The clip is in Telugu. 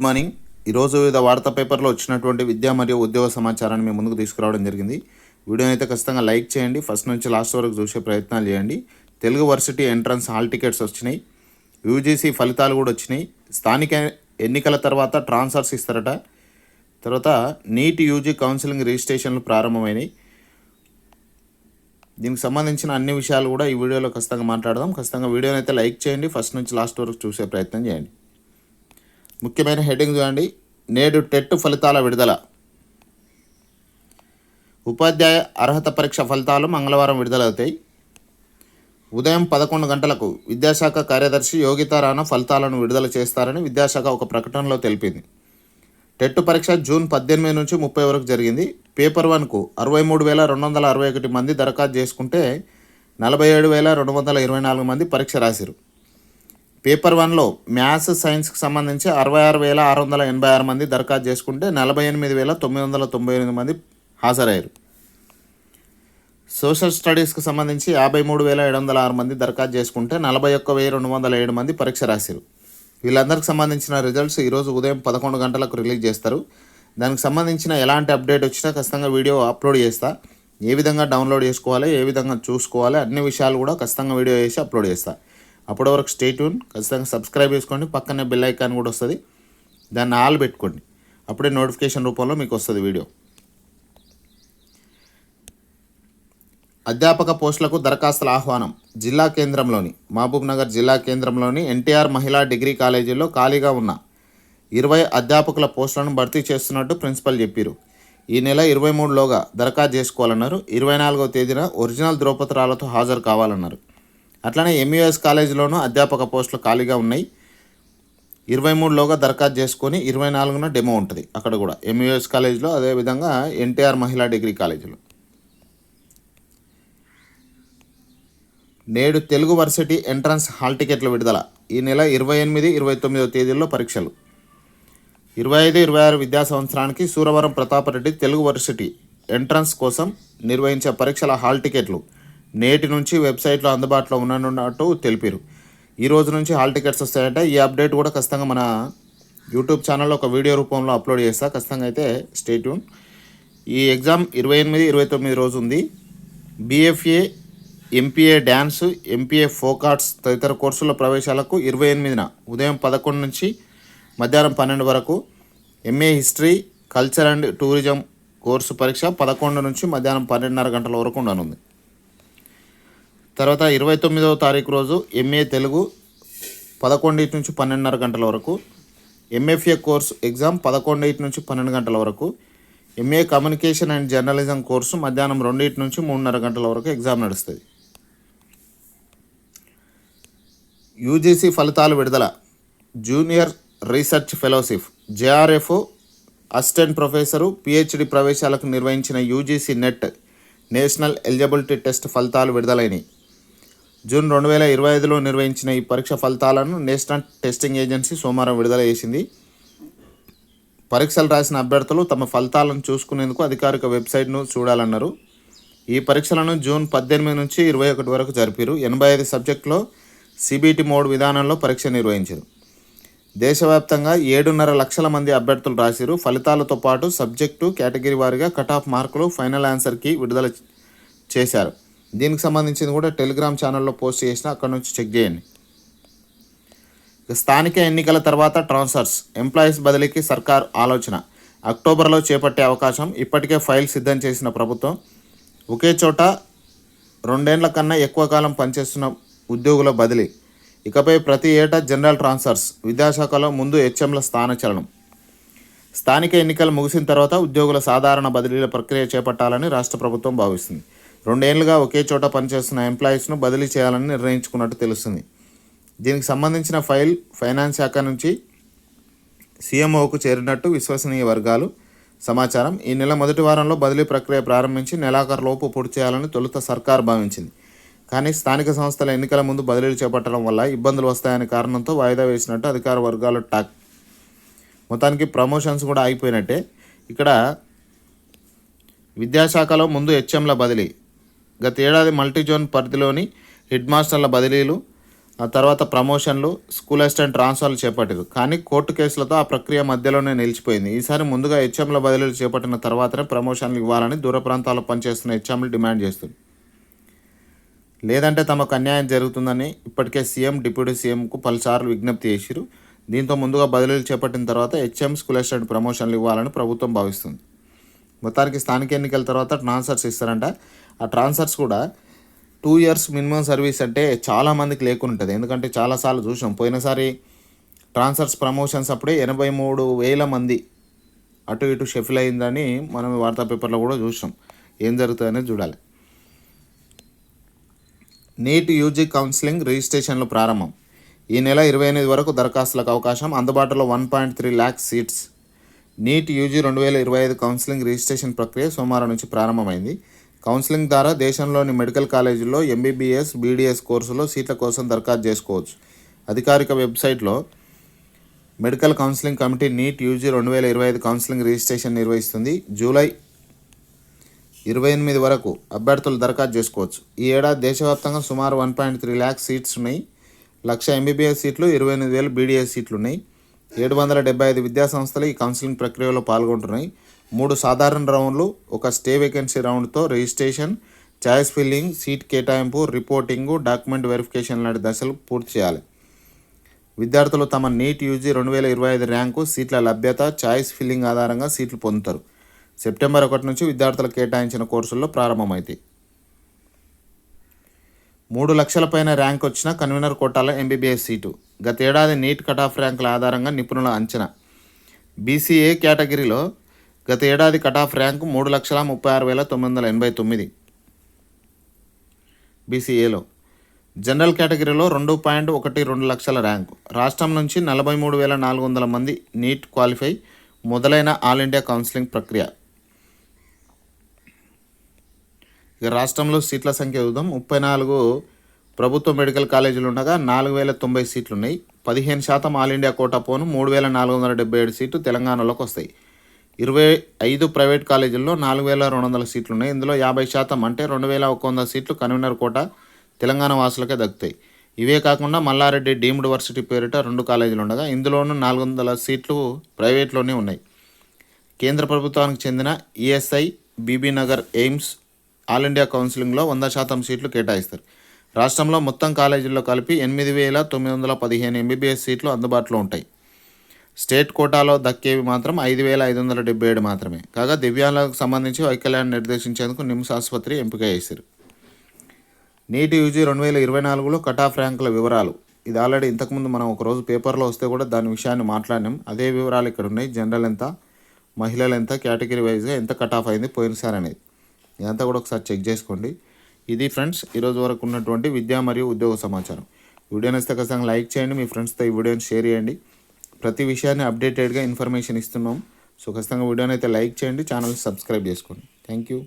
Good morning. ఈరోజు వివిధ వార్తా పేపర్లో వచ్చినటువంటి విద్యా మరియు ఉద్యోగ సమాచారాన్ని మేము ముందుకు తీసుకురావడం జరిగింది. వీడియోని అయితే ఖచ్చితంగా లైక్ చేయండి. ఫస్ట్ నుంచి లాస్ట్ వరకు చూసే ప్రయత్నాలు చేయండి. Telugu varsity entrance hall tickets వచ్చినాయి. యూజీసీ ఫలితాలు కూడా వచ్చినాయి. స్థానిక ఎన్నికల తర్వాత ట్రాన్స్ఫర్స్ ఇస్తారట. తర్వాత నీట్ యూజీ కౌన్సిలింగ్ రిజిస్ట్రేషన్లు ప్రారంభమైనాయి. దీనికి సంబంధించిన అన్ని విషయాలు కూడా ఈ వీడియోలో ఖచ్చితంగా మాట్లాడదాం. ఖచ్చితంగా వీడియోని అయితే లైక్ చేయండి. ఫస్ట్ నుంచి లాస్ట్ వరకు చూసే ప్రయత్నం చేయండి. ముఖ్యమైన హెడ్డింగ్ చూడండి. నేడు టెట్ ఫలితాల విడుదల. ఉపాధ్యాయ అర్హత పరీక్ష ఫలితాలు మంగళవారం విడుదలవుతాయి. ఉదయం పదకొండు గంటలకు విద్యాశాఖ కార్యదర్శి యోగితా రాణా ఫలితాలను విడుదల చేస్తారని విద్యాశాఖ ఒక ప్రకటనలో తెలిపింది. టెట్ పరీక్ష జూన్ పద్దెనిమిది నుంచి ముప్పై వరకు జరిగింది. పేపర్ వన్కు అరవై మూడు వేల రెండు వందల అరవై ఒకటి మంది దరఖాస్తు చేసుకుంటే నలభై ఏడు వేల రెండు వందల ఇరవై నాలుగు మంది పరీక్ష రాశారు పేపర్ వన్లో మ్యాథ్స్ సైన్స్కి సంబంధించి అరవై ఆరు వేల ఆరు వందల ఎనభై ఆరు మంది దరఖాస్తు చేసుకుంటే నలభై ఎనిమిది వేల తొమ్మిది వందల తొంభై ఎనిమిది మంది హాజరయ్యారు. సోషల్ స్టడీస్కి సంబంధించి యాభై మూడు వేల ఏడు వందల ఆరు మంది దరఖాస్తు చేసుకుంటే నలభై ఒక్క వెయ్యి రెండు వందల ఏడు మంది పరీక్ష రాశారు. వీళ్ళందరికి సంబంధించిన రిజల్ట్స్ ఈరోజు ఉదయం పదకొండు గంటలకు రిలీజ్ చేస్తారు. దానికి సంబంధించిన ఎలాంటి అప్డేట్ వచ్చినా ఖచ్చితంగా వీడియో అప్లోడ్ చేస్తా. ఏ విధంగా డౌన్లోడ్ చేసుకోవాలి ఏ విధంగా చూసుకోవాలి అన్ని విషయాలు కూడా ఖచ్చితంగా వీడియో చేసి అప్లోడ్ చేస్తా. అప్పటి వరకు స్టే ట్యూన్ ఖచ్చితంగా సబ్స్క్రైబ్ చేసుకోండి. పక్కనే బెల్ ఐకాన్ కూడా వస్తుంది. దాన్ని ఆల్ పెట్టుకోండి. అప్పుడే నోటిఫికేషన్ రూపంలో మీకు వస్తుంది వీడియో అధ్యాపక పోస్టులకు దరఖాస్తుల ఆహ్వానం. జిల్లా కేంద్రంలోని మహబూబ్ నగర్ జిల్లా కేంద్రంలోని ఎన్టీఆర్ మహిళా డిగ్రీ కాలేజీలో ఖాళీగా ఉన్న ఇరవై అధ్యాపకుల పోస్టులను భర్తీ చేస్తున్నట్టు ప్రిన్సిపల్ చెప్పారు. ఈ నెల ఇరవై మూడులోగా దరఖాస్తు చేసుకోవాలన్నారు. ఇరవై నాలుగవ తేదీన ఒరిజినల్ ధ్రువపత్రాలతో హాజరు కావాలన్నారు. అట్లనే ఎంయూఎస్ కాలేజీలోనూ అధ్యాపక పోస్టులు ఖాళీగా ఉన్నాయి. ఇరవై మూడులోగా దరఖాస్తు చేసుకొని ఇరవై నాలుగున డెమో ఉంటుంది అక్కడ కూడా. ఎంయూఎస్ కాలేజీలో అదేవిధంగా ఎన్టీఆర్ మహిళా డిగ్రీ కాలేజీలో. నేడు తెలుగు వర్సిటీ ఎంట్రన్స్ హాల్ టికెట్ల విడుదల. ఈ నెల ఇరవై ఎనిమిది ఇరవై తొమ్మిదవ తేదీల్లో పరీక్షలు. ఇరవై ఐదు ఇరవై ఆరు విద్యా సంవత్సరానికి సూరవరం ప్రతాపరెడ్డి తెలుగు వర్సిటీ ఎంట్రన్స్ కోసం నిర్వహించే పరీక్షల హాల్ టికెట్లు నేటి నుంచి వెబ్సైట్లో అందుబాటులో ఉన్నట్టు తెలిపారు. ఈ రోజు నుంచి హాల్ టికెట్స్ వస్తాయంటే. ఈ అప్డేట్ కూడా ఖచ్చితంగా మన యూట్యూబ్ ఛానల్లో ఒక వీడియో రూపంలో అప్లోడ్ చేస్తా. ఖచ్చితంగా అయితే స్టేట్యూన్ ఈ ఎగ్జామ్ ఇరవై ఎనిమిది ఇరవై తొమ్మిది రోజు ఉంది. BFA MPA dance MPA folk arts తదితర కోర్సుల ప్రవేశాలకు ఇరవై ఎనిమిదిన ఉదయం పదకొండు నుంచి మధ్యాహ్నం పన్నెండు వరకు MA history culture and tourism course పరీక్ష పదకొండు నుంచి మధ్యాహ్నం పన్నెండున్నర గంటల వరకు ఉండనుంది. తర్వాత ఇరవై తొమ్మిదవ తారీఖు రోజు ఎంఏ తెలుగు పదకొండింటి నుంచి పన్నెండున్నర గంటల వరకు ఎంఎఫ్ఏ కోర్సు ఎగ్జామ్ పదకొండింటి నుంచి పన్నెండు గంటల వరకు MA communication and journalism course మధ్యాహ్నం రెండింటి నుంచి మూడున్నర గంటల వరకు ఎగ్జామ్ నడుస్తుంది. యూజీసీ ఫలితాలు విడుదల. Junior research fellowship JRF assistant professor PhD ప్రవేశాలకు నిర్వహించిన UGC NET national eligibility test ఫలితాలు విడుదలైనవి జూన్ రెండు వేల ఇరవై ఐదులో నిర్వహించిన ఈ పరీక్ష ఫలితాలను నేషనల్ టెస్టింగ్ ఏజెన్సీ సోమవారం విడుదల చేసింది. పరీక్షలు రాసిన అభ్యర్థులు తమ ఫలితాలను చూసుకునేందుకు అధికారిక వెబ్సైట్ను చూడాలన్నారు. ఈ పరీక్షలను జూన్ పద్దెనిమిది నుంచి ఇరవై ఒకటి వరకు జరిపారు. ఎనభై ఐదు సబ్జెక్టులో సిబిటి మోడ్ విధానంలో పరీక్ష నిర్వహించారు. దేశవ్యాప్తంగా ఏడున్నర లక్షల మంది అభ్యర్థులు రాశారు. ఫలితాలతో పాటు సబ్జెక్టు కేటగిరీ వారీగా కట్ ఆఫ్ మార్కులు ఫైనల్ ఆన్సర్కి విడుదల చేశారు. దీనికి సంబంధించింది కూడా టెలిగ్రామ్ ఛానల్లో పోస్ట్ చేసిన అక్కడ నుంచి చెక్ చేయండి. స్థానిక ఎన్నికల తర్వాత ట్రాన్స్ఫర్స్ ఎంప్లాయీస్ బదిలీకి సర్కార్ ఆలోచన. అక్టోబర్లో చేపట్టే అవకాశం ఇప్పటికే ఫైల్ సిద్ధం చేసిన ప్రభుత్వం. ఒకే చోట రెండేళ్ళ కన్నా ఎక్కువ కాలం పనిచేస్తున్న ఉద్యోగుల బదిలీ. ఇకపై ప్రతి ఏటా జనరల్ ట్రాన్స్ఫర్స్ విద్యాశాఖలో ముందు హెచ్ఎంల స్థానచలనం స్థానిక ఎన్నికలు ముగిసిన తర్వాత ఉద్యోగుల సాధారణ బదిలీల ప్రక్రియ చేపట్టాలని రాష్ట్ర ప్రభుత్వం భావిస్తుంది. రెండేళ్ళుగా ఒకే చోట పనిచేస్తున్న ఎంప్లాయీస్ను బదిలీ చేయాలని నిర్ణయించుకున్నట్టు తెలుస్తుంది. దీనికి సంబంధించిన ఫైల్ ఫైనాన్స్ శాఖ నుంచి సీఎంఓకు చేరినట్టు విశ్వసనీయ వర్గాలు సమాచారం. ఈ నెల మొదటి వారంలో బదిలీ ప్రక్రియ ప్రారంభించి నెలాఖరు లోపు పూర్తి చేయాలని తొలుత సర్కార్ భావించింది. కానీ స్థానిక సంస్థల ఎన్నికల ముందు బదిలీలు చేపట్టడం వల్ల ఇబ్బందులు వస్తాయనే కారణంతో వాయిదా వేసినట్టు అధికార వర్గాలు టాక్. మొత్తానికి ప్రమోషన్స్ కూడా ఆగిపోయినట్టే. ఇక్కడ విద్యాశాఖలో ముందు హెచ్ఎంల బదిలీ గత ఏడాది మల్టీజోన్ పరిధిలోని హెడ్ మాస్టర్ల బదిలీలు ఆ తర్వాత ప్రమోషన్లు స్కూల్ అసిస్టెంట్ ట్రాన్స్ఫర్లు చేపట్టారు కానీ కోర్టు కేసులతో ఆ ప్రక్రియ మధ్యలోనే నిలిచిపోయింది. ఈసారి ముందుగా హెచ్ఎంల బదిలీలు చేపట్టిన తర్వాతనే ప్రమోషన్లు ఇవ్వాలని దూర ప్రాంతాల్లో పనిచేస్తున్న హెచ్ఎంలు డిమాండ్ చేస్తుంది లేదంటే తమకు అన్యాయం జరుగుతుందని ఇప్పటికే సీఎం డిప్యూటీ సీఎంకు పలుసార్లు విజ్ఞప్తి చేసిరు దీంతో ముందుగా బదిలీలు చేపట్టిన తర్వాత హెచ్ఎం స్కూల్ అసిస్టెంట్ ప్రమోషన్లు ఇవ్వాలని ప్రభుత్వం భావిస్తుంది. మొత్తానికి స్థానిక ఎన్నికల తర్వాత ట్రాన్స్ఫర్స్ ఇస్తారంట. ఆ ట్రాన్స్ఫర్స్ కూడా టూ ఇయర్స్ మినిమం సర్వీస్ అంటే చాలామందికి లేకుండా ఉంటుంది ఎందుకంటే చాలాసార్లు చూసాం. పోయినసారి ట్రాన్స్ఫర్స్ ప్రమోషన్స్ అప్పుడే ఎనభై మూడు వేల మంది అటు ఇటు షెఫిల్ అయిందని మనం వార్తా పేపర్లో కూడా చూసాం. ఏం జరుగుతుందనేది చూడాలి. నీట్ యూజీ కౌన్సిలింగ్ రిజిస్ట్రేషన్లు ప్రారంభం. ఈ నెల ఇరవై ఎనిమిది వరకు దరఖాస్తులకు అవకాశం. అందుబాటులో one point three lakhs seats. NEET UG రెండు వేల ఇరవై ఐదు కౌన్సిలింగ్ రిజిస్ట్రేషన్ ప్రక్రియ సోమవారం నుంచి ప్రారంభమైంది. కౌన్సిలింగ్ ద్వారా దేశంలోని మెడికల్ కాలేజీల్లో ఎంబీబీఎస్ బీడీఎస్ కోర్సులో సీట్ల కోసం దరఖాస్తు చేసుకోవచ్చు. అధికారిక వెబ్సైట్లో medical counselling committee NEET UG రెండు వేల ఇరవై ఐదు కౌన్సిలింగ్ రిజిస్ట్రేషన్ నిర్వహిస్తుంది. జూలై ఇరవై ఎనిమిది వరకు అభ్యర్థులు దరఖాస్తు చేసుకోవచ్చు. ఈ ఏడాది దేశవ్యాప్తంగా సుమారు one point three lakhs seats ఉన్నాయి. లక్ష ఎంబీబీఎస్ సీట్లు ఇరవై ఎనిమిది వేలు బీడీఎస్ సీట్లు ఉన్నాయి. ఏడు వందల డెబ్బై ఐదు విద్యాసంస్థలు ఈ కౌన్సిలింగ్ ప్రక్రియలో పాల్గొంటున్నాయి. మూడు సాధారణ రౌండ్లు ఒక స్టే వేకెన్సీ రౌండ్తో రిజిస్ట్రేషన్ ఛాయిస్ ఫిల్లింగ్ సీట్ కేటాయింపు రిపోర్టింగు డాక్యుమెంట్ వెరిఫికేషన్ లాంటి దశలు పూర్తి చేయాలి. విద్యార్థులు తమ నీట్ యూజీ రెండు వేల ఇరవై ఐదు ర్యాంకు సీట్ల లభ్యత ఛాయిస్ ఫిల్లింగ్ ఆధారంగా సీట్లు పొందుతారు. సెప్టెంబర్ ఒకటి నుంచి విద్యార్థులకు కేటాయించిన కోర్సుల్లో ప్రారంభమవుతాయి మూడు లక్షల పైన ర్యాంక్ వచ్చిన కన్వీనర్ కోటాలో ఎంబీబీఎస్ సీటు. గతేడాది నీట్ కట్ ఆఫ్ ర్యాంకుల ఆధారంగా నిపుణుల అంచనా. బీసీఏ కేటగిరీలో గత ఏడాది కట్ ఆఫ్ ర్యాంకు మూడు లక్షల ముప్పై ఆరు వేల తొమ్మిది వందల ఎనభై తొమ్మిది. బీసీఏలో జనరల్ కేటగిరీలో రెండు పాయింట్ ఒకటి రెండు లక్షల ర్యాంకు. రాష్ట్రం నుంచి నలభై మూడు వేల నాలుగు వందల మంది నీట్ క్వాలిఫై మొదలైన ఆల్ ఇండియా కౌన్సిలింగ్ ప్రక్రియ. ఇక రాష్ట్రంలో సీట్ల సంఖ్య చూద్దాం. ముప్పై నాలుగు ప్రభుత్వ మెడికల్ కాలేజీలు ఉండగా నాలుగు వేల తొంభై సీట్లు ఉన్నాయి పదిహేను శాతం ఆల్ ఇండియా కోటా పోను మూడు వేల నాలుగు వందల డెబ్బై ఏడు సీట్లు తెలంగాణలోకి వస్తాయి. ఇరవై ఐదు ప్రైవేట్ కాలేజీల్లో నాలుగు వేల రెండు వందల సీట్లు ఉన్నాయి ఇందులో యాభై శాతం అంటే రెండు వేల ఒక వంద సీట్లు కన్వీనర్ కోట తెలంగాణ వాసులకే దక్కుతాయి. ఇవే కాకుండా మల్లారెడ్డి డీమ్డ్ వర్సిటీ పేరిట రెండు కాలేజీలు ఉండగా ఇందులోనూ నాలుగు వందల సీట్లు ప్రైవేట్లోనే ఉన్నాయి. కేంద్ర ప్రభుత్వానికి చెందిన ESI Bibi Nagar AIIMS all India కౌన్సిలింగ్లో వంద శాతం సీట్లు కేటాయిస్తారు. రాష్ట్రంలో మొత్తం కాలేజీల్లో కలిపి ఎనిమిది వేల తొమ్మిది వందల పదిహేను ఎంబీబీఎస్ సీట్లు అందుబాటులో ఉంటాయి. స్టేట్ కోటాలో దక్కేవి మాత్రం ఐదు వేల ఐదు వందల డెబ్బై ఏడు మాత్రమే. కాగా దివ్యాంగులకు సంబంధించి వైకల్యాన్ని నిర్దేశించేందుకు నిమ్స్ ఆసుపత్రి ఎంపిక చేశారు. నీటి యూజీ రెండు వేల ఇరవై నాలుగులో కట్ ఆఫ్ ర్యాంకుల వివరాలు. ఇది ఆల్రెడీ ఇంతకుముందు మనం ఒకరోజు పేపర్లో వస్తే కూడా దాని విషయాన్ని మాట్లాడినాం. అదే వివరాలు ఇక్కడ ఉన్నాయి. జనరల్ ఎంత మహిళలు ఎంత కేటగిరీ వైజ్గా ఎంత కట్ ఆఫ్ అయింది పోయినసారి అనేది. ఇదంతా కూడా ఒకసారి చెక్ చేసుకోండి. ఇది ఫ్రెండ్స్ ఈరోజు వరకు ఉన్నటువంటి విద్యా మరియు ఉద్యోగ సమాచారం. వీడియో నచ్చితే ఖచ్చితంగా లైక్ చేయండి మీ ఫ్రెండ్స్తో ఈ వీడియోని షేర్ చేయండి. ప్రతి విషయాన్ని అప్డేటెడ్గా ఇన్ఫర్మేషన్ ఇస్తున్నాం. సో ఖచ్చితంగా వీడియోని అయితే లైక్ చేయండి ఛానల్ సబ్స్క్రైబ్ చేసుకోండి. Thank you.